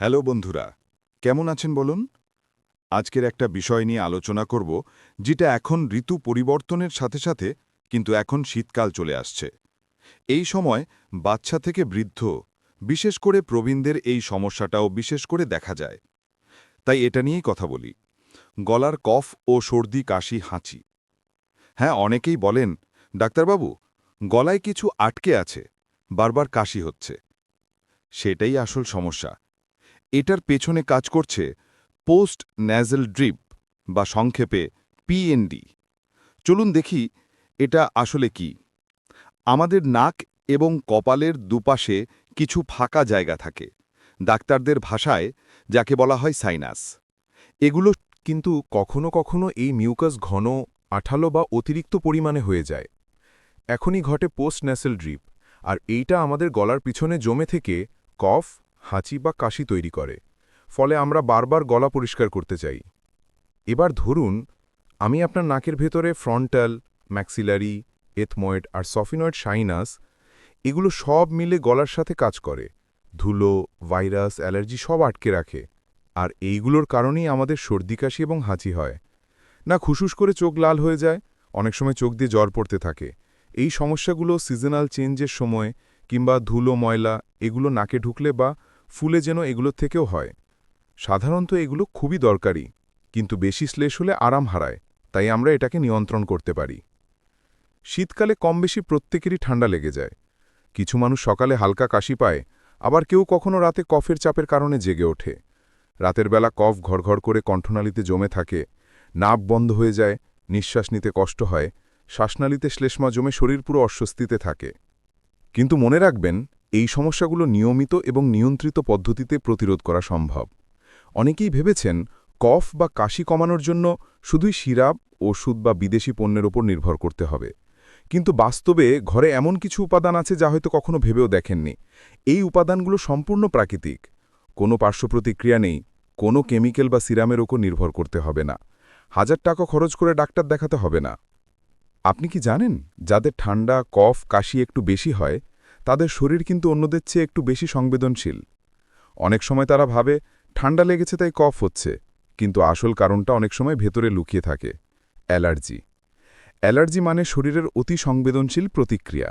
Hello বন্ধুরা, কেমন আছেন বলুন? আজকের একটা বিষয় নিয়ে আলোচনা করব, যেটা এখন ঋতু পরিবর্তনের সাথে সাথে কিন্তু এখন শীতকাল চলে আসছে। এই সময় বাচ্চা থেকে বৃদ্ধ, বিশেষ করে প্রবীণদের এই সমস্যাটাও বিশেষ করে দেখা যায়। তাই এটা নিয়েই কথা বলি। গলার কফ ও সর্দি, কাশি, হাঁচি। হ্যাঁ অনেকেই বলেন, ডাক্তারবাবু, গলায় কিছু আটকে আছে, বারবার কাশি হচ্ছে। সেটাই আসল সমস্যা। এটার পেছনে কাজ করছে পোস্ট ন্যাজেল ড্রিপ বা সংক্ষেপে পিএনডি চলুন দেখি এটা আসলে কি। আমাদের নাক এবং কপালের দুপাশে কিছু ফাঁকা জায়গা থাকে, ডাক্তারদের ভাষায়, যাকে বলা হয় সাইনাস। এগুলো কিন্তু কখনো কখনো এই মিউকাস ঘন, আঠালো বা অতিরিক্ত পরিমাণে হয়ে যায়। এখনই ঘটে পোস্ট ন্যাসেল ড্রিপ, আর এইটা আমাদের গলার পিছনে জমে থেকে কফ হাঁচি বা কাশি তৈরি করে। ফলে আমরা বারবার গলা পরিষ্কার করতে চাই। এবার ধরুন, আমি আপনার নাকের ভেতরে ফ্রন্টাল, ম্যাক্সিলারি, এথময়েড আর সফিনয়েড সাইনাস, এগুলো সব মিলে গলার সাথে কাজ করে। ধুলো, ভাইরাস, অ্যালার্জি সব আটকে রাখে। আর এইগুলোর কারণেই আমাদের সর্দি কাশি এবং হাঁচি হয়। না খুশুস করে চোখ লাল হয়ে যায়, অনেক সময় চোখ দিয়ে জ্বর পড়তে থাকে। এই সমস্যাগুলো সিজনাল চেঞ্জের সময় কিংবা ধুলো, ময়লা, এগুলো নাকে ঢুকলে বা ফুলে যেন এগুলোর থেকেও হয়। সাধারণত এগুলো খুবই দরকারি, কিন্তু বেশি শ্লেষ হলে আরাম হারায়, তাই আমরা এটাকে নিয়ন্ত্রণ করতে পারি। শীতকালে কম বেশি প্রত্যেকেরই ঠান্ডা লেগে যায়। কিছু মানুষ সকালে হালকা কাশি পায়, আবার কেউ কখনো রাতে কফের চাপের কারণে জেগে ওঠে। রাতের বেলা কফ ঘরঘর করে কণ্ঠনালীতে জমে থাকে, নাক বন্ধ হয়ে যায়, নিঃশ্বাস নিতে কষ্ট হয়, শ্বাসনালীতে শ্লেষ্মা জমে শরীর পুরো অস্বস্তিতে থাকে। কিন্তু মনে রাখবেন এই সমস্যাগুলো নিয়মিত এবং নিয়ন্ত্রিত পদ্ধতিতে প্রতিরোধ করা সম্ভব। অনেকেই ভেবেছেন কফ বা কাশি কমানোর জন্য শুধুই সিরাপ, ওষুধ বা বিদেশি পণ্যের ওপর নির্ভর করতে হবে। কিন্তু বাস্তবে ঘরে এমন কিছু উপাদান আছে যা হয়তো কখনো ভেবেও দেখেননি। এই উপাদানগুলো সম্পূর্ণ প্রাকৃতিক। কোনো পার্শ্বপ্রতিক্রিয়া নেই, কোনো কেমিক্যাল বা সিরামের ওপর নির্ভর করতে হবে না। হাজার টাকা খরচ করে ডাক্তার দেখাতে হবে না। আপনি কি জানেন যাদের ঠান্ডা, কফ, কাশি একটু বেশি হয় তাদের শরীর কিন্তু অন্যদের চেয়ে একটু বেশি সংবেদনশীল। অনেক সময় তারা ভাবে, ঠান্ডা লেগেছে তাই কফ হচ্ছে, কিন্তু আসল কারণটা অনেক সময় ভেতরে লুকিয়ে থাকে, অ্যালার্জি। অ্যালার্জি মানে শরীরের অতি সংবেদনশীল প্রতিক্রিয়া।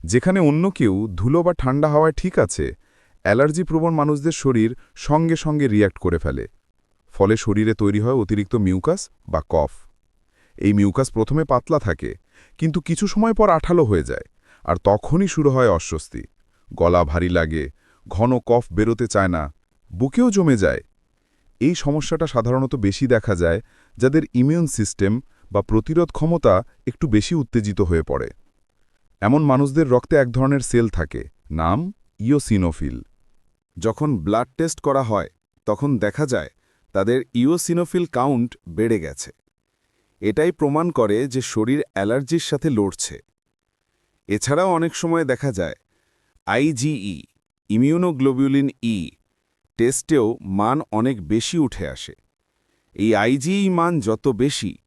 যেখানে অন্য কেউ ধুলো বা ঠান্ডা হাওয়ায় ঠিক আছে, অ্যালার্জি প্রবণ মানুষদের শরীর সঙ্গে সঙ্গে রিয়্যাক্ট করে ফেলে, ফলে শরীরে তৈরি হয় অতিরিক্ত মিউকাস বা কফ। এই মিউকাস প্রথমে পাতলা থাকে, কিন্তু কিছু সময় পর আঠালো হয়ে যায় আর তখনই শুরু হয় অস্বস্তি। গলা ভারী লাগে, ঘন কফ বেরোতে চায় না, বুকেও জমে যায়। এই সমস্যাটা সাধারণত বেশি দেখা যায় যাদের ইমিউন সিস্টেম বা প্রতিরোধ ক্ষমতা একটু বেশি উত্তেজিত হয়ে পড়ে। এমন মানুষদের রক্তে এক ধরনের সেল থাকে, নাম ইওসিনোফিল। যখন ব্লাড টেস্ট করা হয়, তখন দেখা যায় তাদের ইওসিনোফিল কাউন্ট বেড়ে গেছে। এটাই প্রমাণ করে যে শরীর অ্যালার্জির সাথে লড়ছে। এছাড়াও অনেক সময় দেখা যায় আইজিই ইমিউনোগ্লোবিউলিন ই টেস্টেও মান অনেক বেশি উঠে আসে। এই আইজিই মান যত বেশি,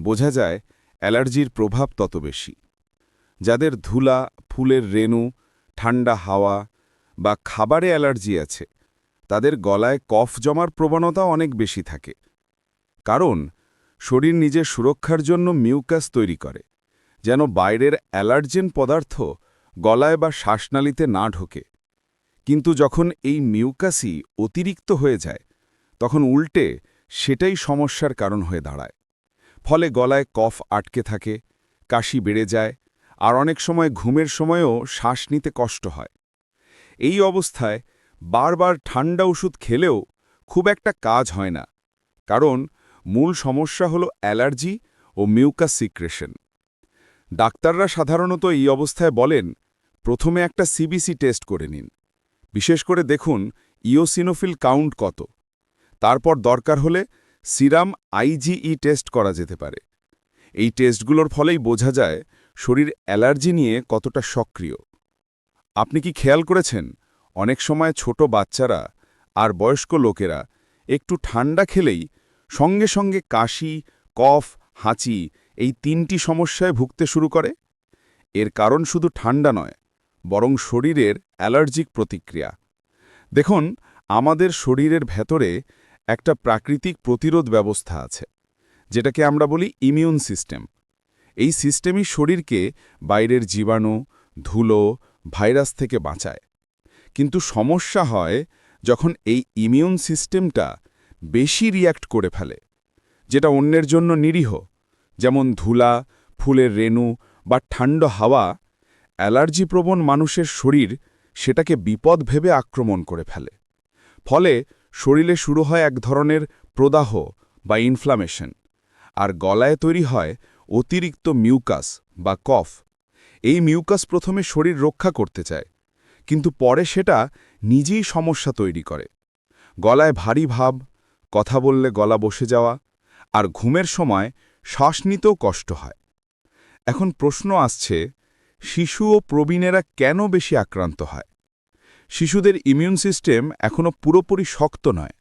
বোঝা যায় অ্যালার্জির প্রভাব তত বেশি। যাদের ধুলা, ফুলের রেণু, ঠান্ডা হাওয়া বা খাবারে অ্যালার্জি আছে, তাদের গলায় কফ জমার প্রবণতা অনেক বেশি থাকে। কারণ, শরীর নিজের সুরক্ষার জন্য মিউকাস তৈরি করে। যেন বাইরের অ্যালার্জেন পদার্থ গলায় বা শ্বাসনালীতে না ঢোকে। কিন্তু যখন এই মিউকাসই অতিরিক্ত হয়ে যায়, তখন উল্টে সেটাই সমস্যার কারণ হয়ে দাঁড়ায়। ফলে গলায় কফ আটকে থাকে, কাশি বেড়ে যায়, আর অনেক সময় ঘুমের সময়ও শ্বাস নিতে কষ্ট হয়। এই অবস্থায় বারবার ঠান্ডা ওষুধ খেলেও খুব একটা কাজ হয় না, কারণ মূল সমস্যা হল অ্যালার্জি ও মিউকাস সিক্রেশন। ডাক্তাররা সাধারণত এই অবস্থায় বলেন, প্রথমে একটা সিবিসি টেস্ট করে নিন। বিশেষ করে দেখুন ইওসিনোফিল কাউন্ট কত। তারপর দরকার হলে সিরাম আইজিই টেস্ট করা যেতে পারে। এই টেস্টগুলোর ফলেই বোঝা যায়, শরীর অ্যালার্জি নিয়ে কতটা সক্রিয়। আপনি কি খেয়াল করেছেন? অনেক সময় ছোট বাচ্চারা আর বয়স্ক লোকেরা একটু ঠান্ডা খেলেই সঙ্গে সঙ্গে কাশি, কফ, হাঁচি এই তিনটি সমস্যায় ভুগতে শুরু করে। এর কারণ শুধু ঠান্ডা নয়, বরং শরীরের অ্যালার্জিক প্রতিক্রিয়া। দেখুন, আমাদের শরীরের ভেতরে একটা প্রাকৃতিক প্রতিরোধ ব্যবস্থা আছে, যেটাকে আমরা বলি ইমিউন সিস্টেম এই সিস্টেমই শরীরকে বাইরের জীবাণু, ধুলো, ভাইরাস থেকে বাঁচায়। কিন্তু সমস্যা হয় যখন এই ইমিউন সিস্টেমটা বেশি রিয়্যাক্ট করে ফেলে, যেটা অন্যের জন্য নিরীহ। যেমন ধুলা, ফুলের রেণু বা ঠান্ডা হাওয়া, অ্যালার্জিপ্রবণ মানুষের শরীর সেটাকে বিপদ ভেবে আক্রমণ করে ফেলে। ফলে শরীরে শুরু হয় এক ধরনের প্রদাহ বা ইনফ্লামেশন আর গলায় তৈরি হয় অতিরিক্ত মিউকাস বা কফ এই মিউকাস প্রথমে শরীর রক্ষা করতে চায়, কিন্তু পরে সেটা নিজেই সমস্যা তৈরি করে। গলায় ভারী ভাব, কথা বললে গলা বসে যাওয়া, আর ঘুমের সময় শ্বাস নিতেও কষ্ট হয়। এখন প্রশ্ন আসছে, শিশু ও প্রবীণেরা কেন বেশি আক্রান্ত হয়? শিশুদের ইমিউন সিস্টেম এখনও পুরোপুরি শক্ত নয়।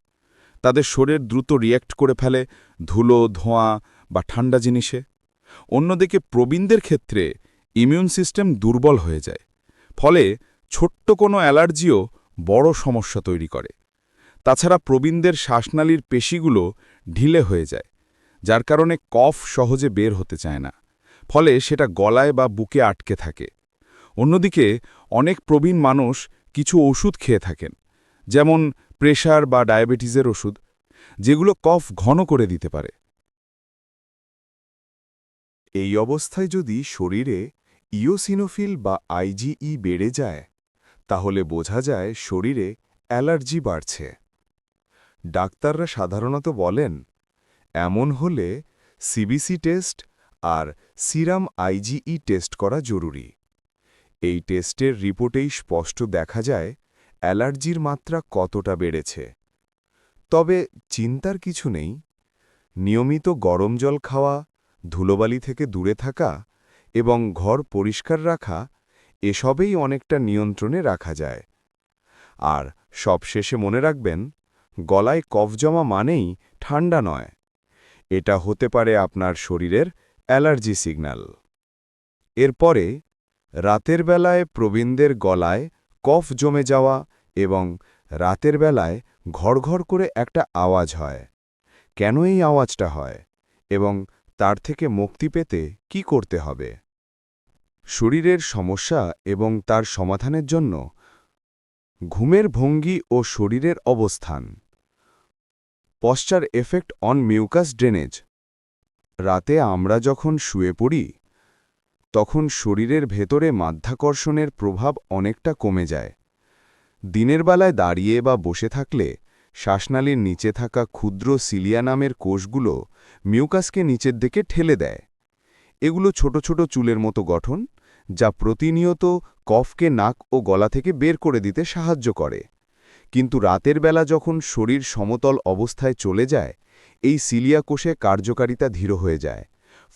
তাদের শরীর দ্রুত রিয়্যাক্ট করে ফেলে, ধুলো, ধোঁয়া বা ঠান্ডা জিনিসে। অন্যদিকে প্রবীণদের ক্ষেত্রে ইমিউন সিস্টেম দুর্বল হয়ে যায়। ফলে ছোট্ট কোনো অ্যালার্জিও বড় সমস্যা তৈরি করে। তাছাড়া প্রবীণদের শ্বাসনালীর পেশিগুলো ঢিলে হয়ে যায়। যার কারণে কফ সহজে বের হতে চায় না। ফলে সেটা গলায় বা বুকে আটকে থাকে। অন্যদিকে অনেক প্রবীণ মানুষ কিছু ওষুধ খেয়ে থাকেন, যেমন প্রেশার বা ডায়াবেটিসের ওষুধ, যেগুলো কফ ঘন করে দিতে পারে। এই অবস্থায় যদি শরীরে ইওসিনোফিল বা আইজিই বেড়ে যায়, তাহলে বোঝা যায় শরীরে অ্যালার্জি বাড়ছে। ডাক্তাররা সাধারণত বলেন এমন হলে সিবিসি টেস্ট আর সিরাম আইজিই টেস্ট করা জরুরি। এই টেস্টের রিপোর্টেই স্পষ্ট দেখা যায় অ্যালার্জির মাত্রা কতটা বেড়েছে। তবে চিন্তার কিছু নেই। নিয়মিত গরম জল খাওয়া, ধুলোবালি থেকে দূরে থাকা এবং ঘর পরিষ্কার রাখা এসবেই অনেকটা নিয়ন্ত্রণে রাখা যায়। আর সবশেষে মনে রাখবেন, গলায় কফ জমা মানেই ঠান্ডা নয়। এটা হতে পারে আপনার শরীরের অ্যালার্জি সিগন্যাল। এরপরে, রাতের বেলায় প্রবীণদের গলায় কফ জমে যাওয়া এবং রাতের বেলায় ঘড়ঘড় করে একটা আওয়াজ হয়। কেন এই আওয়াজটা হয় এবং তার থেকে মুক্তি পেতে কি করতে হবে? শরীরের সমস্যা এবং তার সমাধানের জন্য ঘুমের ভঙ্গি ও শরীরের অবস্থান। Posture effect on mucus drainage. রাতে আমরা যখন শুয়ে পড়ি, তখন শরীরের ভেতরে মাধ্যাকর্ষণের প্রভাব অনেকটা কমে যায়। দিনের বেলায় দাঁড়িয়ে বা বসে থাকলে শ্বাসনালীর নিচে থাকা ক্ষুদ্র সিলিয়া নামের কোষগুলো মিউকাসকে নিচের দিকে ঠেলে দেয়। এগুলো ছোট ছোট চুলের মতো গঠন, যা প্রতিনিয়ত কফকে নাক ও গলা থেকে বের করে দিতে সাহায্য করে। কিন্তু রাতের বেলা যখন শরীর সমতল অবস্থায় চলে যায়, এই সিলিয়া কোষে কার্যকারিতা ধীর হয়ে যায়,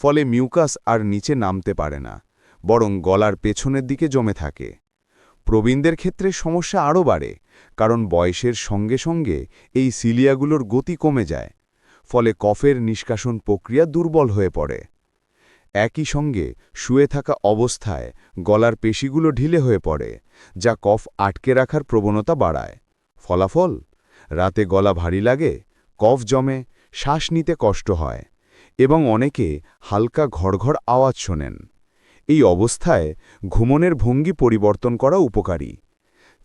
ফলে মিউকাস আর নিচে নামতে পারে না, বরং গলার পেছনের দিকে জমে থাকে। প্রবীণদের ক্ষেত্রে সমস্যা আরও বাড়ে, কারণ বয়সের সঙ্গে সঙ্গে এই সিলিয়াগুলোর গতি কমে যায়, ফলে কফের নিষ্কাশন প্রক্রিয়া দুর্বল হয়ে পড়ে। একই সঙ্গে শুয়ে থাকা অবস্থায় গলার পেশিগুলো ঢিলে হয়ে পড়ে, যা কফ আটকে রাখার প্রবণতা বাড়ায়। ফলাফল? রাতে গলা ভারী লাগে, কফ জমে, শ্বাস নিতে কষ্ট হয় এবং অনেকে হালকা ঘড়ঘড় আওয়াজ শোনেন। এই অবস্থায় ঘুমনের ভঙ্গি পরিবর্তন করা উপকারী।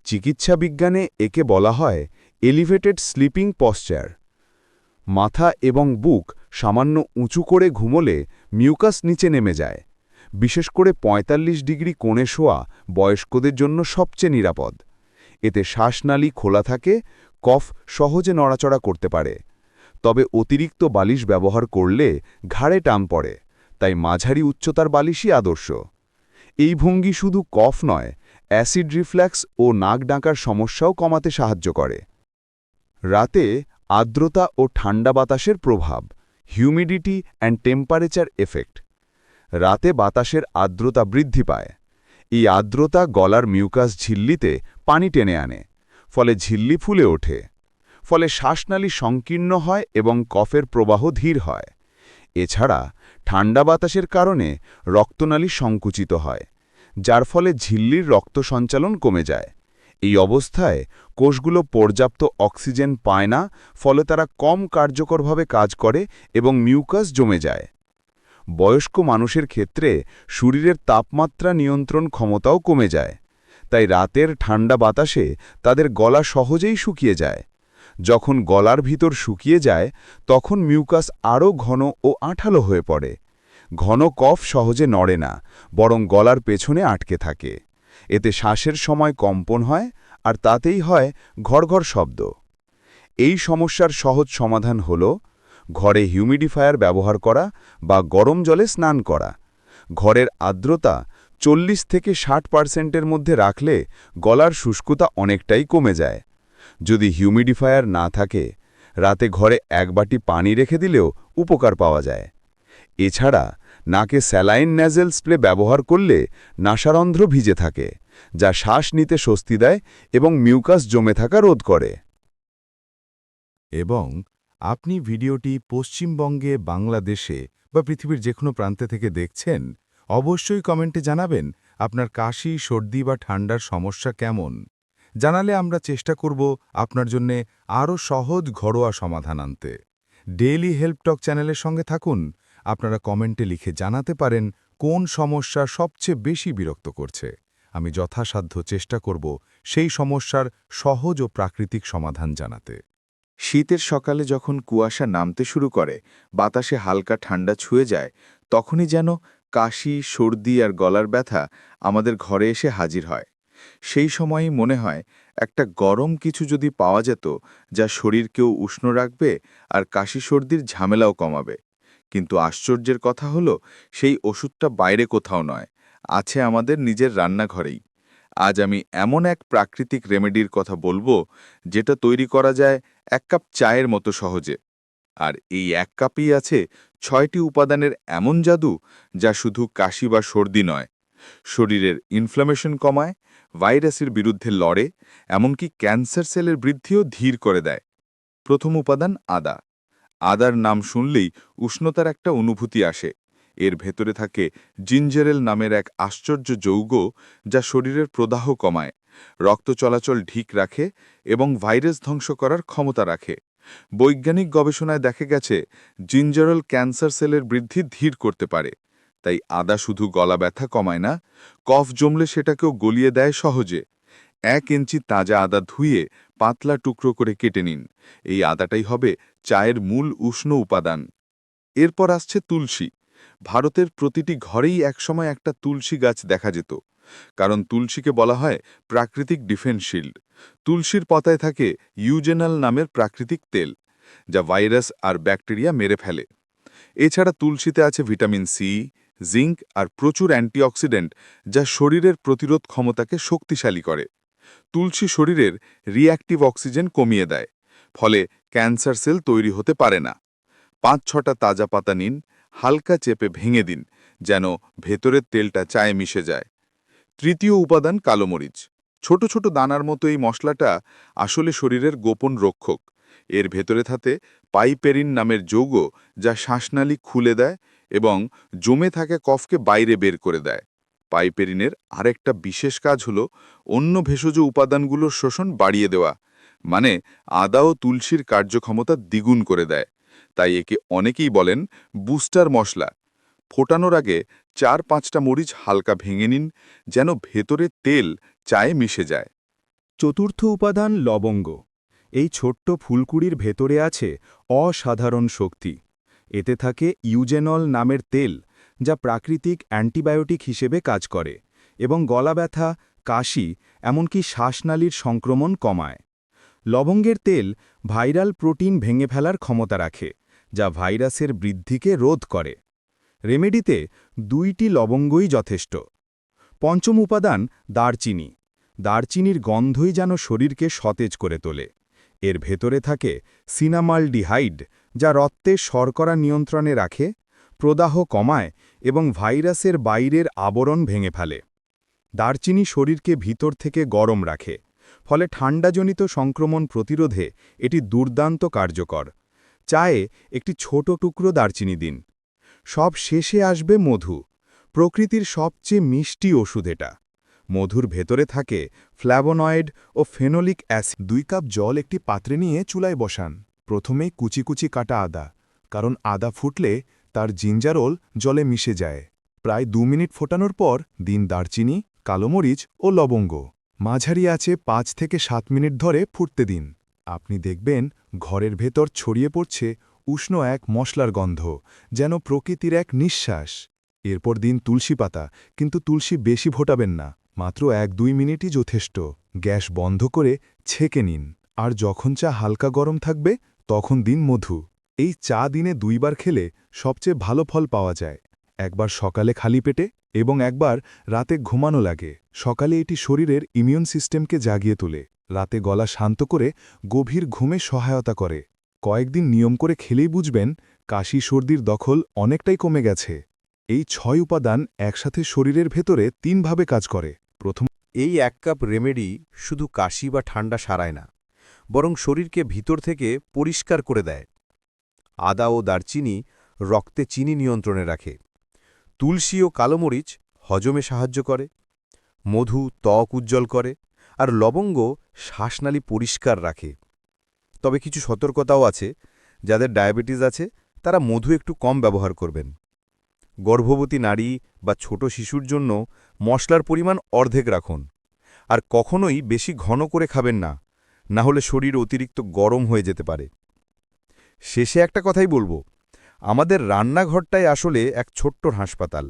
চিকিৎসা বিজ্ঞানে একে বলা হয় এলিভেটেড স্লিপিং পশ্চার মাথা এবং বুক সামান্য উঁচু করে ঘুমোলে মিউকাস নিচে নেমে যায়। বিশেষ করে ৪৫ ডিগ্রি কোণে শোয়া বয়স্কদের জন্য সবচেয়ে নিরাপদ। এতে শ্বাসনালী খোলা থাকে, কফ সহজে নড়াচড়া করতে পারে। তবে অতিরিক্ত বালিশ ব্যবহার করলে ঘাড়ে টান পড়ে, তাই মাঝারি উচ্চতার বালিশই আদর্শ। এই ভঙ্গি শুধু কফ নয়, অ্যাসিড রিফ্ল্যাক্স ও নাক ডাকার সমস্যাও কমাতে সাহায্য করে। রাতে আর্দ্রতা ও ঠান্ডা বাতাসের প্রভাব, হিউমিডিটি অ্যান্ড টেম্পারেচার এফেক্ট। রাতে বাতাসের আর্দ্রতা বৃদ্ধি পায়। এই আর্দ্রতা গলার মিউকাস ঝিল্লিতে পানি টেনে আনে, ফলে ঝিল্লি ফুলে ওঠে, ফলে শ্বাসনালী সংকীর্ণ হয় এবং কফের প্রবাহ ধীর হয়। এছাড়া ঠান্ডা বাতাসের কারণে রক্তনালী সংকুচিত হয়, যার ফলে ঝিল্লির রক্ত সঞ্চালন কমে যায়। এই অবস্থায় কোষগুলো পর্যাপ্ত অক্সিজেন পায় না, ফলে তারা কম কার্যকরভাবে কাজ করে এবং মিউকাস জমে যায়। বয়স্ক মানুষের ক্ষেত্রে শরীরের তাপমাত্রা নিয়ন্ত্রণ ক্ষমতাও কমে যায়। তাই রাতের ঠান্ডা বাতাসে তাদের গলা সহজেই শুকিয়ে যায়। যখন গলার ভিতর শুকিয়ে যায়, তখন মিউকাস আরও ঘন ও আঠালো হয়ে পড়ে। ঘন কফ সহজে নড়ে না, বরং গলার পেছনে আটকে থাকে। এতে শ্বাসের সময় কম্পন হয়, আর তাতেই হয় ঘরঘর শব্দ। এই সমস্যার সহজ সমাধান হল ঘরে হিউমিডিফায়ার ব্যবহার করা বা গরম জলে স্নান করা। ঘরের আর্দ্রতা চল্লিশ থেকে ষাট পার্সেন্টের মধ্যে রাখলে গলার শুষ্কতা অনেকটাই কমে যায়। যদি হিউমিডিফায়ার না থাকে, রাতে ঘরে এক বাটি পানি রেখে দিলেও উপকার পাওয়া যায়। এছাড়া নাকে স্যালাইন ন্যাজেল স্প্রে ব্যবহার করলে নাসারন্ধ্র ভিজে থাকে, যা শ্বাস নিতে স্বস্তি দেয় এবং মিউকাস জমে থাকা রোধ করে। এবং আপনি ভিডিওটি পশ্চিমবঙ্গে, বাংলাদেশে বা পৃথিবীর যে কোনো প্রান্তে থেকে দেখছেন, অবশ্যই কমেন্টে জানাবেন আপনার কাশি, সর্দি বা ঠান্ডার সমস্যা কেমন। জানালে আমরা চেষ্টা করব আপনার জন্যে আরও সহজ ঘরোয়া সমাধান আনতে। ডেইলি হেল্প টক চ্যানেলের সঙ্গে থাকুন। আপনারা কমেন্টে লিখে জানাতে পারেন কোন সমস্যা সবচেয়ে বেশি বিরক্ত করছে। আমি যথাসাধ্য চেষ্টা করব সেই সমস্যার সহজ ও প্রাকৃতিক সমাধান জানাতে। শীতের সকালে যখন কুয়াশা নামতে শুরু করে, বাতাসে হালকা ঠান্ডা ছুঁয়ে যায়, তখনই যেন কাশি, সর্দি আর গলার ব্যথা আমাদের ঘরে এসে হাজির হয়। সেই সময়ই মনে হয় একটা গরম কিছু যদি পাওয়া যেত, যা শরীরকেও উষ্ণ রাখবে আর কাশি, সর্দির ঝামেলাও কমাবে। কিন্তু আশ্চর্যের কথা হলো, সেই ওষুধটা বাইরে কোথাও নয়, আছে আমাদের নিজের রান্নাঘরেই। আজ আমি এমন এক প্রাকৃতিক রেমেডির কথা বলব, যেটা তৈরি করা যায় এক কাপ চায়ের মতো সহজে। আর এই এক কাপই আছে ছয়টি উপাদানের এমন জাদু যা শুধু কাশি বা সর্দি নয়, শরীরের ইনফ্লামেশন কমায়, ভাইরাসের বিরুদ্ধে লড়ে, এমনকি ক্যান্সার সেলের বৃদ্ধিও ধীর করে দেয়। প্রথম উপাদান আদা। আদার নাম শুনলেই উষ্ণতার একটা অনুভূতি আসে। এর ভেতরে থাকে জিঞ্জারেল নামের এক আশ্চর্য যৌগ যা শরীরের প্রদাহ কমায়। রক্ত চলাচল ঠিক রাখে এবং ভাইরাস ধ্বংস করার ক্ষমতা রাখে। বৈজ্ঞানিক গবেষণায় দেখা গেছে জিঞ্জারল ক্যান্সার সেলের বৃদ্ধি ধীর করতে পারে। তাই আদা শুধু গলা ব্যথা কমায় না, কফ জমলে সেটাকেও গলিয়ে দেয় সহজে। এক ইঞ্চি তাজা আদা ধুয়ে পাতলা টুকরো করে কেটে নিন। এই আদাটাই হবে চায়ের মূল উষ্ণ উপাদান। এরপর আসছে তুলসী। ভারতের প্রতিটি ঘরেই একসময় একটা তুলসী গাছ দেখা যেত। কারণ তুলসীকে বলা হয় প্রাকৃতিক ডিফেন্স শিল্ড। তুলসীর পাতায় থাকে ইউজেনাল নামের প্রাকৃতিক তেল, যা ভাইরাস আর ব্যাকটেরিয়া মেরে ফেলে। এছাড়া তুলসীতে আছে ভিটামিন সি, জিঙ্ক আর প্রচুর অ্যান্টিঅক্সিডেন্ট, যা শরীরের প্রতিরোধ ক্ষমতাকে শক্তিশালী করে। তুলসী শরীরের রিঅ্যাক্টিভ অক্সিজেন কমিয়ে দেয়, ফলে ক্যান্সার সেল তৈরি হতে পারে না। পাঁচ ছটা তাজা পাতা নিন, হালকা চেপে ভেঙে দিন, যেন ভেতরের তেলটা চায়ে মিশে যায়। তৃতীয় উপাদান কালোমরিচ ছোট ছোট দানার মতো এই মশলাটা আসলে শরীরের গোপন রক্ষক। এর ভেতরে থাকে পাইপেরিন নামের যৌগ যা শ্বাসনালী খুলে দেয় এবং জমে থাকা কফকে বাইরে বের করে দেয়। পাইপেরিনের আরেকটা বিশেষ কাজ হল অন্য ভেষজ উপাদানগুলোর শোষণ বাড়িয়ে দেওয়া মানে আদা ও তুলসীর কার্যক্ষমতা দ্বিগুণ করে দেয়। তাই একে অনেকেই বলেন বুস্টার মশলা। ফোটানোর আগে চার পাঁচটা মরিচ হালকা ভেঙে নিন, যেন ভেতরে তেল চায়ে মিশে যায়। চতুর্থ উপাদান লবঙ্গ। এই ছোট্ট ফুলকুড়ির ভেতরে আছে অসাধারণ শক্তি। এতে থাকে ইউজেনল নামের তেল, যা প্রাকৃতিক অ্যান্টিবায়োটিক হিসেবে কাজ করে, এবং গলা ব্যথা, কাশি, এমনকি শ্বাসনালীর সংক্রমণ কমায়। লবঙ্গের তেল ভাইরাল প্রোটিন ভেঙে ফেলার ক্ষমতা রাখে, যা ভাইরাসের বৃদ্ধিকে রোধ করে। রেমেডিতে দুইটি লবঙ্গই যথেষ্ট। পঞ্চম উপাদান দারচিনি। দারচিনির গন্ধই যেন শরীরকে সতেজ করে তোলে। এর ভেতরে থাকে সিনামালডিহাইড, যা রক্তে শর্করা নিয়ন্ত্রণে রাখে, প্রদাহ কমায় এবং ভাইরাসের বাইরের আবরণ ভেঙে ফেলে। দারচিনি শরীরকে ভিতর থেকে গরম রাখে, ফলে ঠান্ডাজনিত সংক্রমণ প্রতিরোধে এটি দুর্দান্ত কার্যকর। চায়ে একটি ছোট টুকরো দারচিনি দিন। সব শেষে আসবে মধু। প্রকৃতির সবচেয়ে মিষ্টি ওষুধ এটা। মধুর ভেতরে থাকে ফ্ল্যাভোনয়েড ও ফেনোলিক অ্যাসিড। দুই কাপ জল একটি পাত্রে নিয়ে চুলায় বসান। প্রথমেই কুচি কুচি কাটা আদা, কারণ আদা ফুটলে তার জিঞ্জারোল জলে মিশে যায়। প্রায় দু মিনিট ফোটানোর পর দিন দারচিনি কালোমরিচ ও লবঙ্গ। মাঝারি আছে পাঁচ থেকে সাত মিনিট ধরে ফুটতে দিন। আপনি দেখবেন ঘরের ভেতর ছড়িয়ে পড়ছে উষ্ণ এক মশলার গন্ধ, যেন প্রকৃতির এক নিঃশ্বাস। এরপর দিন তুলসী পাতা, কিন্তু তুলসী বেশি ভোটাবেন না, মাত্র এক দুই মিনিটই যথেষ্ট। গ্যাস বন্ধ করে ছেঁকে নিন, আর যখন চা হালকা গরম থাকবে, তখন দিন মধু। এই চা দিনে দুইবার খেলে সবচেয়ে ভালো ফল পাওয়া যায়। একবার সকালে খালি পেটে এবং একবার রাতে ঘুমানো লাগে। সকালে এটি শরীরের ইমিউন সিস্টেমকে জাগিয়ে তোলে। রাতে গলা শান্ত করে গভীর ঘুমে সহায়তা করে। কয়েকদিন নিয়ম করে খেলেই বুঝবেন, কাশি, সর্দির দখল অনেকটাই কমে গেছে। এই ছয় উপাদান একসাথে শরীরের ভেতরে তিনভাবে কাজ করে। প্রথম এই এক কাপ রেমেডি শুধু কাশি বা ঠান্ডা সারায় না, বরং শরীরকে ভিতর থেকে পরিষ্কার করে দেয়। আদা ও দারচিনি রক্তে চিনি নিয়ন্ত্রণে রাখে। তুলসী ও কালোমরিচ হজমে সাহায্য করে। মধু ত্বক উজ্জ্বল করে, আর লবঙ্গ শ্বাসনালী পরিষ্কার রাখে। তবে কিছু সতর্কতাও আছে, যাদের ডায়াবেটিস আছে, তারা মধু একটু কম ব্যবহার করবেন। গর্ভবতী নারী বা ছোট শিশুর জন্য মশলার পরিমাণ অর্ধেক রাখুন। আর কখনোই বেশি ঘন করে খাবেন না না হলে শরীর অতিরিক্ত গরম হয়ে যেতে পারে। শেষে একটা কথাই বলব, আমাদের রান্নাঘরটাই আসলে এক ছোট্ট হাসপাতাল।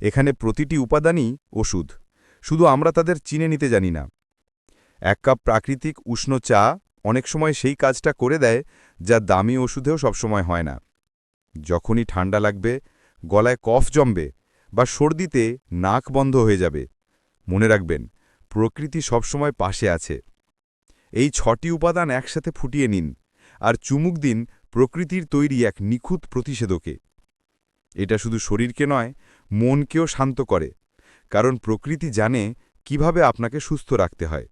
এখানে প্রতিটি উপাদানই ওষুধ, শুধু আমরা তাদের চিনে নিতে জানি না। এক কাপ প্রাকৃতিক উষ্ণ চা অনেক সময় সেই কাজটা করে দেয় যা দামি ওষুধেও সবসময় হয় না। যখনই ঠান্ডা লাগবে, গলায় কফ জমবে বা সর্দিতে নাক বন্ধ হয়ে যাবে, মনে রাখবেন, প্রকৃতি সবসময় পাশে আছে। এই ছটি উপাদান একসাথে ফুটিয়ে নিন আর চুমুক দিন প্রকৃতির তৈরি এক নিখুঁত প্রতিষেধকে। এটা শুধু শরীরকে নয়, মনকেও শান্ত করে, কারণ প্রকৃতি জানে কীভাবে আপনাকে সুস্থ রাখতে হয়।